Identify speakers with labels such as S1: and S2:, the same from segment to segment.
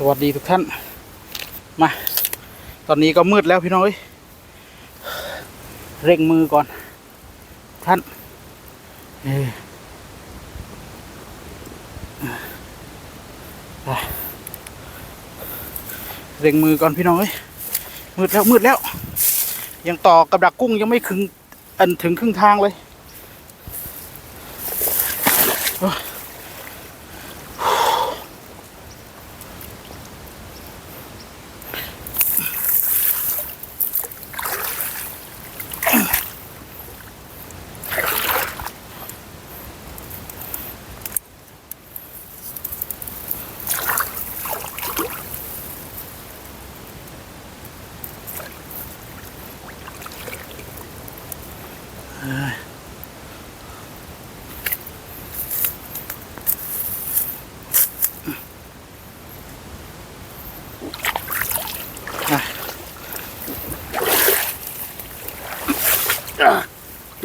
S1: สวัสดีทุกท่าน มา ตอนนี้ก็มืดแล้วพี่น้องเอ้ยเร่งมือก่อน ท่านเเร่งมือก่อนพี่น้องเอ้ยมืดแล้วมืดแล้ว ยังต่อกับดักกุ้งยังไม่ถึงอันถึงครึ่งทางเลย ล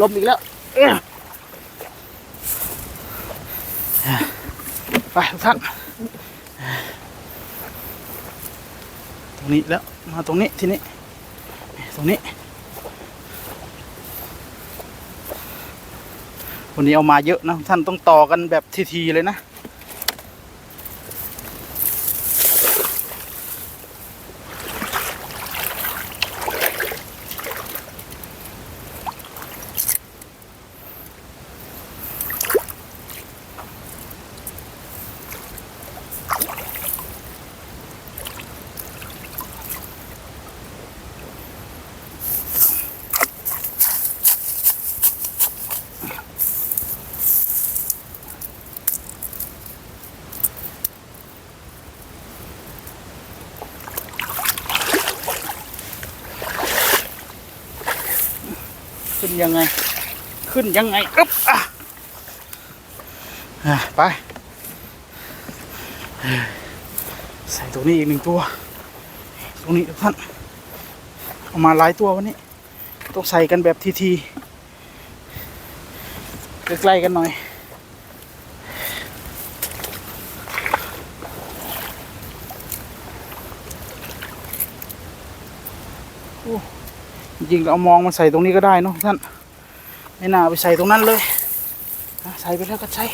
S1: มอีกแล้วเอ้ยไปทุกท่านตรงนี้แล้ว มาตรงนี้ ทีนี้ ตรงนี้ วันนี้เอามาเยอะนะท่านต้องต่อกันแบบทีๆเลยนะ ขึ้นยังไง ขึ้นยังไงอึ๊บอะอะไปเอ่อใส่ตัวนี้อีกหนึ่งตัว ตรงนี้ทุกท่านเอามาหลายตัววันนี้ ต้องใส่กันแบบทีๆใกล้ๆกันหน่อยโอ้ จริงๆเราเอามองมาใส่ตรงนี้ก็ได้เนอะท่านไม่น่าไปใส่ตรงนั้นเลยใส่ไปแล้วก็ใช้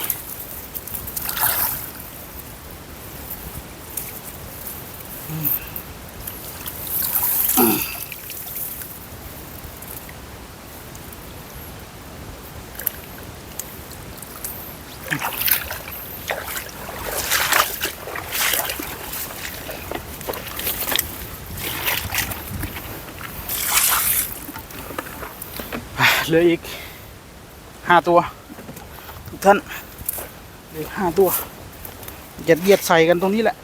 S1: เหลืออีกห้าตัวทุกท่านเหลือห้าตัวยัดเยียดใส่กันตรงนี้แหละ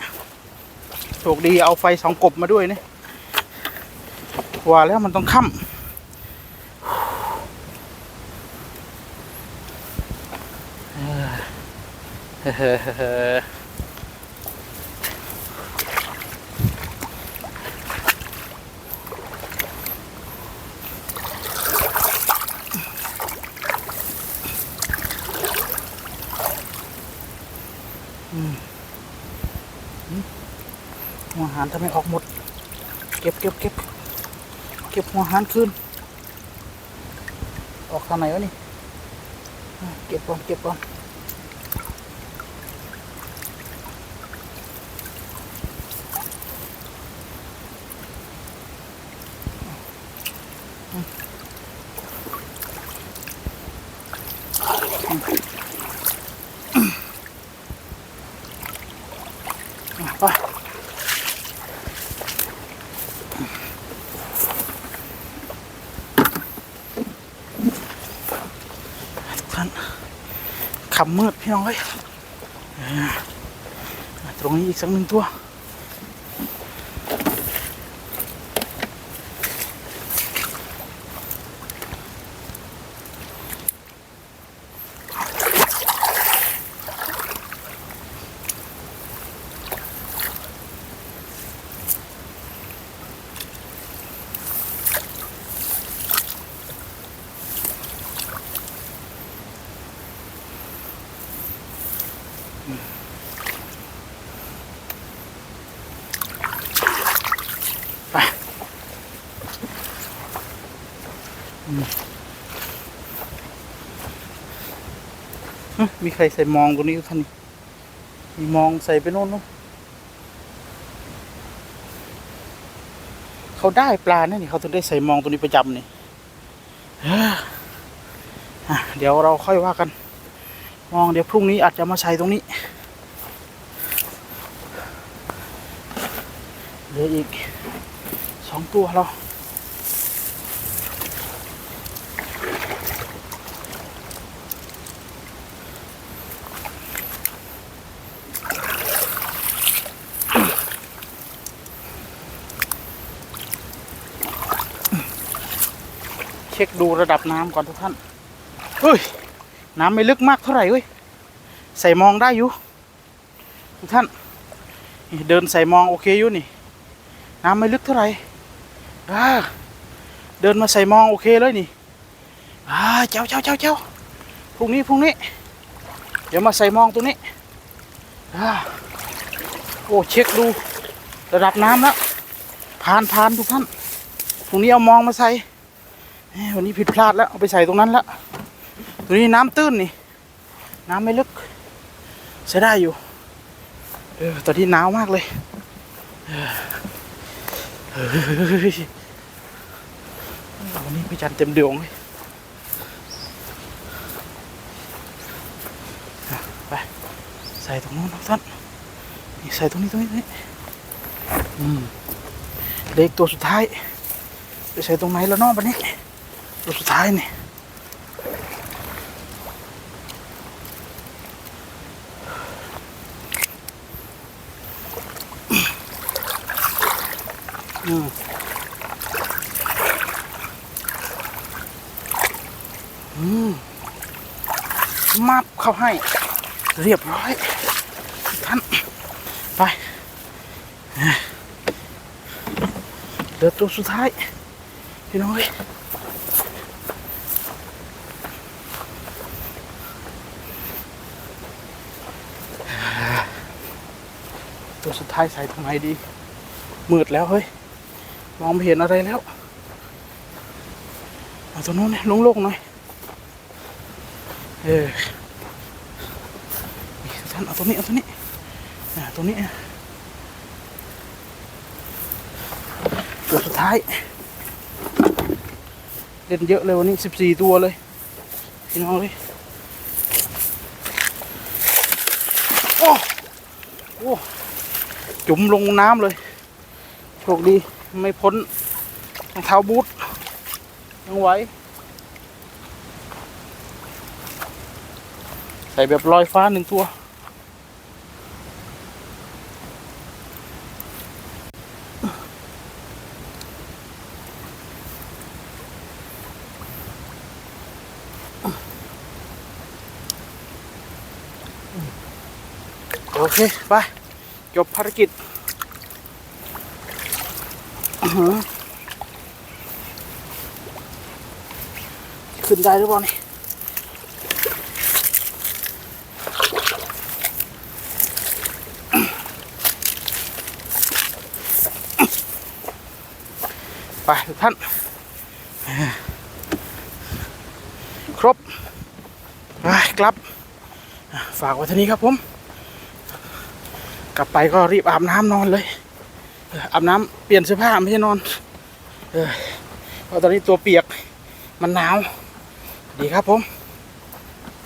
S1: โชคดีเอาไฟสองกบมาด้วยเนี่ยว่าแล้วมันต้องค่ำเออเฮ้ หัวหารทำไมออกหมด เก็บเก็บเก็บเก็บหัวหารคืนออกทางไหนวะนี่ เก็บก่อนเก็บก่อนอะ ทุกท่านขำมืดพี่น้องเอ้ยตรงนี้อีกสักหนึ่งตัว มีใครใส่มองตรงนี้ท่านนี่มีมองใส่ไปโน่นนู้นเขาได้ปลาเนี่ยนี่เขาถึงได้ใส่มองตรงนี้ประจำนี่เอ้ออะเดี๋ยวเราค่อยว่ากัน มองเดี๋ยวพรุ่งนี้อาจจะมาใส่ตรงนี้เหลืออีกสองตัวเรา เช็คดูระดับน้ำก่อนทุกท่านเฮ้ย น้ำไม่ลึกมากเท่าไหร่เว้ย ใส่มองได้อยู่ ทุกท่าน เดินใส่มองโอเคอยู่นี่ น้ำไม่ลึกเท่าไหร่อ่าเดินมาใส่มองโอเคเลยนี่อ่าเจ้าเจ้าเจ้าเจ้าพรุ่งนี้พรุ่งนี้ เดี๋ยวมาใส่มองตัวนี้อ่าโอ้เช็คดูระดับน้ำแล้วผ่านผ่านทุกท่านพรุ่งนี้เอามองมาใส่ วันนี้ผิดพลาดแล้ว เอาไปใส่ตรงนั้นแล้วตัวนี้น้ำตื้นนี่ น้ำไม่ลึกใช้ได้อยู่เออตอนที่หนาวมากเลยเออเฮ้ยวันนี้พี่จันทร์เต็มดวงเลยไปใส่ตรงนู้นนะท่านนี่ใส่ตรงนี้ตรงนี้ตรงนี้อืมเล็กตัวสุดท้ายไปใส่ตรงไหนแล้วน้องวันนี้ ตัวสุดท้ายนี่อืมอืมมับเข้าให้ เรียบร้อย ท่าน ไปเดือตัวสุดท้าย พี่น้องเอ้ย ตัวสุดท้ายใส่ตรงไหนดี มืดแล้วเฮ้ย มองไม่เห็นอะไรแล้ว เอาตัวนู้นเนี่ยโล่งๆหน่อย เออนี่ท่านเอาตัวนี้ เอาตัวนี้อ่าตัวนี้อะตัวสุดท้าย เล่นเยอะเลยวันนี้สิบสี่ตัวเลยพี่น้องเลยโอ้โอ้ จุ่มลงน้ำเลยโชคดีไม่พ้นรองเท้าบูทยังไหวใส่แบบลอยฟ้าหนึ่งตัวโอเค ไป จบภารกิจอื้อหือขึ้นได้หรือเปล่านี่ไปทุกท่าน ครบ ไปกลับ ฝากไว้เท่านี้ครับผม กลับไปก็รีบอาบน้ำนอนเลยอาบน้ำเปลี่ยนเสื้อผ้าไม่ใช่นอน เออเพราะตอนนี้ตัวเปียกมันหนาว ดีครับผม